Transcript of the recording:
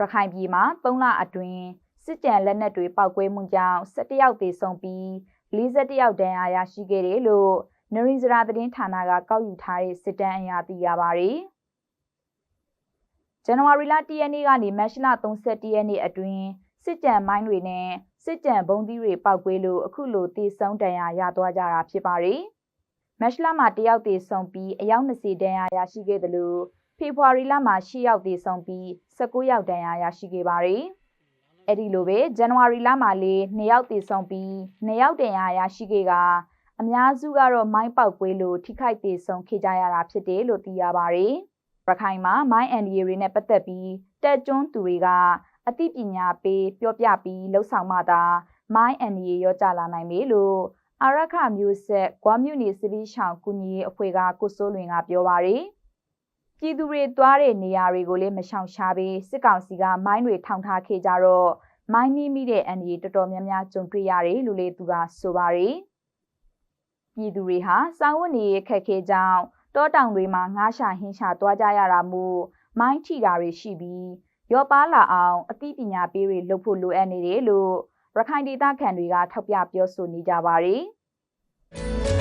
ရခိုင်ပြည်မှာ3လအတွင်းစစ်ကြံလက်နက်တွေပောက်ကွဲမှုကြောင့်17ယောက်သေဆုံးပြီး41ယောက်ဒဏ်ရာရရှိခဲ့တယ်လို့နရင်းစရာသတင်းဌာနကကောက်ယူထားတဲ့စစ်တမ်းအရသိရပါတယ်။ဇန်နဝါရီလ1ရက်နေ့ကနေမတ်လ31ရက်နေ့အတွင်းစစ်ကြံမိုင်းတွေနဲ့စစ်ကြံဘုံသီးတွေပောက်ကွဲလို့အခုလိုသေဆုံးဒဏ်ရာရသွားကြတာဖြစ်ပါတယ်။မတ်လမှာတယောက်သေဆုံးပြီးအယောက်20ဒဏ်ရာရရှိခဲ့တယ်လို့ ဖေဖော်ဝါရီလမှာ10ယောက်သေဆုံးပြီး19ယောက်ဒဏ်ရာရရှိခဲ့ပါတယ်။အဲ့ဒီလိုပဲဇန်နဝါရီလမှာလေး2ယောက်သေဆုံးပြီး2ယောက်ဒဏ်ရာရရှိခဲ့ကအများစုကတော့မိုင်းပေါက်ကွဲလို့ထိခိုက်သေဆုံးခဲ့ကြရတာဖြစ်တယ်လို့သိရပါတယ်။ရခိုင်မှာမိုင်းအန်ဒီရီနဲ့ပတ်သက်ပြီးတက်ကျွန်းသူတွေကအသိပညာပေးပြောပြပြီးလှုပ်ဆောင်မှသာမိုင်းအန်ဒီရောကြလာနိုင်မယ်လို့အာရခမျိုးဆက်ဂွာမြူနီစပီရှောင်းကုညီအဖွဲ့ကကိုစိုးလွင်ကပြောပါတယ်။ ပြည်သူတွေသွားတဲ့နေရာတွေကိုလည်းမရှောင်ရှားပြီးစစ်ကောင်စီကမိုင်းတွေထောင်ထားခဲ့ကြတော့မိုင်းမိမိတဲ့အန်ဒီတော်တော်များများကြုံတွေ့ရတယ်လို့လည်းသူကဆိုပါတယ်။ပြည်သူတွေဟာစောင်းဝတ်နေရခက်ခဲကြောင်းတောတောင်တွေမှာငားရှာဟင်းရှာသွားကြရတာမို့မိုင်းထီတာတွေရှိပြီးရော့ပါလာအောင်အသိပညာပေးတွေလုပ်ဖို့လိုအပ်နေတယ်လို့ရခိုင်ဒေသခံတွေကထောက်ပြပြောဆိုနေကြပါတယ်။